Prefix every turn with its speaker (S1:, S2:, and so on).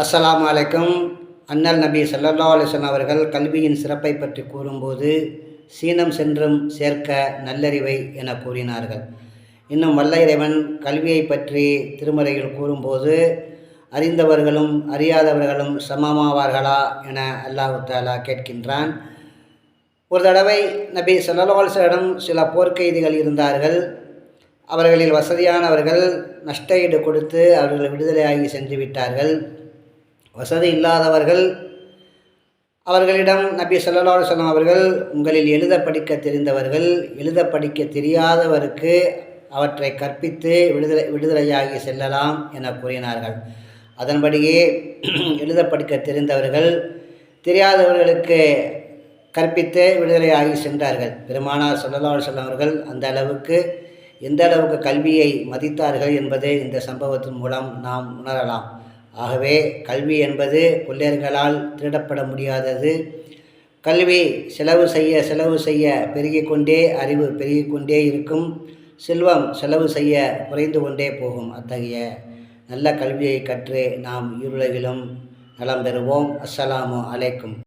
S1: அஸ்லாம் அலைக்கும். அண்ணல் நபி ஸல்லல்லாஹு அலிஸ்லாம் அவர்கள் கல்வியின் சிறப்பை பற்றி கூறும்போது சீனம் சென்றும் சேர்க்க நல்லறிவை என கூறினார்கள். இன்னும் வல்ல இறைவன் கல்வியை பற்றி திருமறையில் கூறும்போது அறிந்தவர்களும் அறியாதவர்களும் சமமாவார்களா என அல்லாஹு தாலா கேட்கின்றான். ஒரு தடவை நபி ஸல்லல்லாஹு சில போர்க்கைதிகள் இருந்தார்கள். அவர்களில் வசதியானவர்கள் நஷ்ட ஈடு கொடுத்து அவர்கள் விடுதலையாகி சென்று விட்டார்கள் வசதி இல்லாதவர்கள் அவர்களிடம் நபி ஸல்லல்லாஹு சொல்லம் அவர்கள் உங்களில் எழுத படிக்க தெரிந்தவர்கள் எழுத படிக்க தெரியாதவருக்கு அவற்றை கற்பித்து விடுதலை விடுதலையாகி செல்லலாம் என கூறினார்கள். அதன்படியே எழுத படிக்க தெரிந்தவர்கள் தெரியாதவர்களுக்கு கற்பித்து விடுதலையாகி சென்றார்கள். பெருமானார் ஸல்லல்லாஹு சொல்லம் அவர்கள் அந்த அளவுக்கு எந்த அளவுக்கு கல்வியை மதித்தார்கள் என்பதை இந்த சம்பவத்தின் மூலம் நாம் உணரலாம். ஆகவே கல்வி என்பது கொள்ளையர்களால் திருடப்பட முடியாதது. கல்வி செலவு செய்ய செலவு செய்ய பெருகிக்கொண்டே அறிவு பெருகிக்கொண்டே இருக்கும். செல்வம் செலவு செய்ய குறைந்து கொண்டே போகும். அத்தகைய நல்ல கல்வியை கற்று நாம் இருளகிலும் நலம் பெறுவோம். அஸ்ஸலாமு அலைக்கும்.